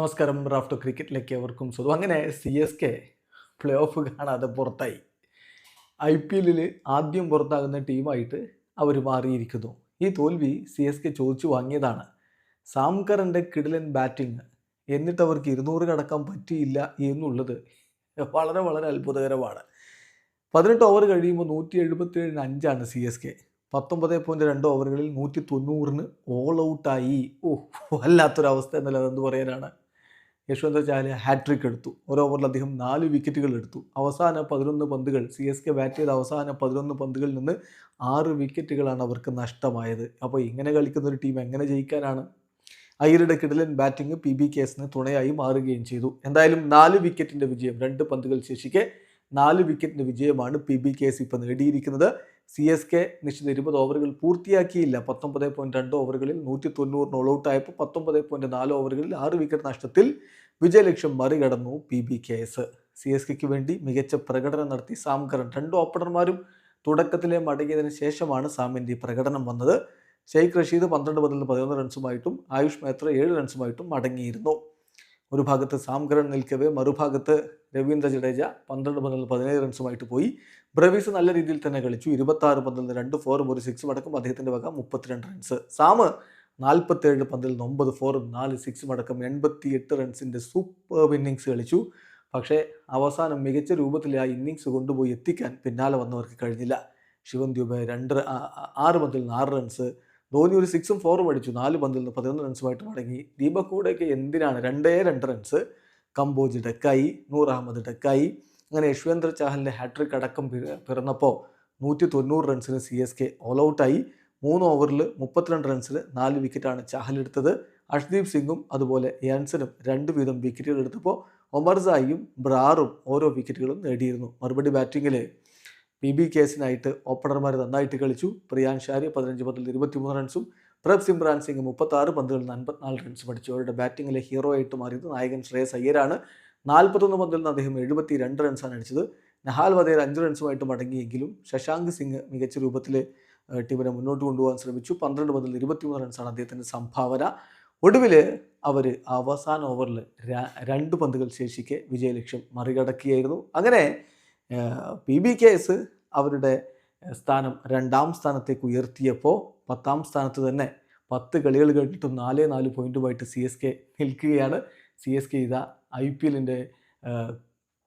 നമസ്കാരം. റാഫ്റ്റോ ക്രിക്കറ്റിലേക്ക് അവർക്കും സ്വന്തം അങ്ങനെ C S K play off കാണാതെ പുറത്തായി. ഐ പി എല്ലിൽ ആദ്യം പുറത്താകുന്ന ടീമായിട്ട് അവർ മാറിയിരിക്കുന്നു. ഈ തോൽവി സി എസ് കെ ചോദിച്ചു വാങ്ങിയതാണ്. സാംകറിന്റെ കിടിലൻ ബാറ്റിംഗ് എന്നിട്ട് അവർക്ക് ഇരുന്നൂറ് കടക്കാൻ പറ്റിയില്ല എന്നുള്ളത് വളരെ വളരെ അത്ഭുതകരമാണ്. പതിനെട്ട് ഓവർ കഴിയുമ്പോൾ നൂറ്റി എഴുപത്തി ഏഴിന് അഞ്ചാണ് സി എസ് കെ പത്തൊമ്പത് പോയിന്റ് രണ്ട് ഓവറുകളിൽ നൂറ്റി തൊണ്ണൂറിന് ഓൾ ഔട്ടായി ഓ വല്ലാത്തൊരവസ്ഥ എന്നല്ല അതെന്ത് പറയാനാണ്? യശ്വന്ത് ചാഹല ഹാട്രിക് എടുത്തു. ഒരു ഓവറിൽ അദ്ദേഹം നാല് വിക്കറ്റുകൾ എടുത്തു. അവസാന പതിനൊന്ന് പന്തുകൾ സി എസ് കെ ബാറ്റ് ചെയ്ത അവസാന പതിനൊന്ന് പന്തുകളിൽ നിന്ന് ആറ് വിക്കറ്റുകളാണ് അവർക്ക് നഷ്ടമായത്. അപ്പോൾ ഇങ്ങനെ കളിക്കുന്ന ഒരു ടീം എങ്ങനെ ജയിക്കാനാണ്? അയ്യരുടെ കിടലൻ ബാറ്റിംഗ് പി ബി കേസിന് തുണയായി മാറുകയും ചെയ്തു. എന്തായാലും നാല് വിക്കറ്റിന്റെ വിജയം രണ്ട് പന്തുകൾ ശേഷിക്കെ നാല് വിക്കറ്റിന്റെ വിജയമാണ് പി ബി കേസ് ഇപ്പോൾ നേടിയിരിക്കുന്നത്. സി എസ് കെ നിശ്ചിത ഇരുപത് ഓവറുകൾ പൂർത്തിയാക്കിയില്ല. പത്തൊമ്പത് പോയിന്റ് രണ്ട് ഓവറുകളിൽ നൂറ്റി തൊണ്ണൂറിന് ഓൾ ഔട്ടായപ്പോൾ പത്തൊമ്പത് പോയിന്റ് നാല് ഓവറുകളിൽ ആറ് വിക്കറ്റ് നഷ്ടത്തിൽ വിജയലക്ഷ്യം മറികടന്നു P B K S C S കെക്ക് വേണ്ടി മികച്ച പ്രകടനം നടത്തി സാം കറൻ രണ്ട് ഓപ്പണർമാരും തുടക്കത്തിലെ മടങ്ങിയതിന് ശേഷമാണ് സാമിന്റെ പ്രകടനം വന്നത്. ഷെയ്ഖ് റഷീദ് പന്ത്രണ്ട് പതിനൊന്ന് പതിനൊന്ന് റൺസുമായിട്ടും ആയുഷ് മേത്ര ഏഴ് റൺസുമായിട്ടും മടങ്ങിയിരുന്നു. ഒരു ഭാഗത്ത് സാംകരൺ നിൽക്കവേ മറുഭാഗത്ത് രവീന്ദ്ര ജഡേജ പന്ത്രണ്ട് പന്തിൽ പതിനേഴ് റൺസുമായിട്ട് പോയി. ബ്രവീസ് നല്ല രീതിയിൽ തന്നെ കളിച്ചു. ഇരുപത്തി ആറ് പന്തിൽ നിന്ന് രണ്ട് ഫോറും ഒരു സിക്സും അടക്കം അദ്ദേഹത്തിന്റെ വക മുപ്പത്തിരണ്ട് റൺസ്. സാമ് നാൽപ്പത്തേഴ് പന്തിൽ ഒമ്പത് ഫോറും നാല് സിക്സും അടക്കം എൺപത്തി എട്ട് റൺസിന്റെ സൂപ്പർ ഇന്നിങ്സ് കളിച്ചു. പക്ഷേ അവസാനം മികച്ച രൂപത്തിൽ ആ ഇന്നിങ്സ് കൊണ്ടുപോയി എത്തിക്കാൻ പിന്നാലെ വന്നവർക്ക് കഴിഞ്ഞില്ല. ശിവൻ ദ്യൂബെ രണ്ട് ആറ് പന്തിൽ ആറ് റൺസ് ധോനി ഒരു സിക്സും ഫോറും അടിച്ചു. നാല് പന്തിൽ നിന്ന് പതിനൊന്ന് റൺസുമായിട്ട് മടങ്ങി. ദീപക് കൂടെയൊക്കെ എന്തിനാണ്? രണ്ടേ രണ്ട് റൺസ് കമ്പോജ് ഡെക്കായി നൂർ അഹമ്മദ് ഡെക്കായി അങ്ങനെ യശ്വേന്ദ്ര ചാഹലിന്റെ ഹാട്രിക് അടക്കം പിറന്നപ്പോൾ നൂറ്റി തൊണ്ണൂറ് റൺസിന് സി എസ് കെ ഓൾ ഔട്ടായി മൂന്ന് ഓവറിൽ മുപ്പത്തിരണ്ട് റൺസിന് നാല് വിക്കറ്റാണ് ചാഹൽ എടുത്തത്. അഷ്ദീപ് സിംഗും അതുപോലെ യാൻസനും രണ്ട് വീതം വിക്കറ്റുകൾ എടുത്തപ്പോൾ ഒമർസായിയും ബ്രാറും ഓരോ വിക്കറ്റുകളും നേടിയിരുന്നു. മറുപടി ബാറ്റിങ്ങിൽ പി ബി കേസിനായിട്ട് ഓപ്പണർമാർ നന്നായിട്ട് കളിച്ചു. പ്രിയാൻ ഷാരി പതിനഞ്ച് പന്തിൽ ഇരുപത്തിമൂന്ന് റൺസും പ്രഭ് സിമ്രാൻ സിംഗ് മുപ്പത്താറ് പന്തുകളിൽ നിന്ന് അൻപത്തിനാല് റൺസും അടിച്ചു. അവരുടെ ബാറ്റിങ്ങിലെ ഹീറോ ആയിട്ട് മാറിയത് നായകൻ ശ്രേയസ് അയ്യരാണ്. നാൽപ്പത്തൊന്ന് പന്തിൽ നിന്ന് അദ്ദേഹം എഴുപത്തി രണ്ട് റൺസാണ് അടിച്ചത്. നഹാൽ വധേർ അഞ്ച് റൺസുമായിട്ട് മടങ്ങിയെങ്കിലും ശശാങ്ക് സിംഗ് മികച്ച രൂപത്തിൽ ടീമിനെ മുന്നോട്ട് കൊണ്ടുപോകാൻ ശ്രമിച്ചു. പന്ത്രണ്ട് പന്തിൽ ഇരുപത്തിമൂന്ന് റൺസാണ് അദ്ദേഹത്തിന്റെ സംഭാവന. ഒടുവിൽ അവർ അവസാന ഓവറിൽ രണ്ട് പന്തുകൾ ശേഷിക്കെ വിജയലക്ഷ്യം മറികടക്കുകയായിരുന്നു. അങ്ങനെ പി ബി കേസ് അവരുടെ സ്ഥാനം രണ്ടാം സ്ഥാനത്തേക്ക് ഉയർത്തിയപ്പോൾ പത്താം സ്ഥാനത്ത് തന്നെ പത്ത് കളികൾ കഴിഞ്ഞിട്ടും നാല് നാല് പോയിന്റുമായിട്ട് സി എസ് കെ നിൽക്കുകയാണ്. സി എസ് കെ ഇതാ ഐ പി എല്ലിന്റെ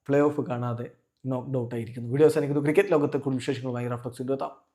പ്ലേ ഓഫ് കാണാതെ നോക്ക് ഔട്ട് ആയിരിക്കുന്നു. വീഡിയോ അവസാനിക്കുന്നു. ക്രിക്കറ്റ് ലോകത്തെ കൂടുതൽ വിശേഷങ്ങളുമായി റഫ്ലക്സ് എത്താം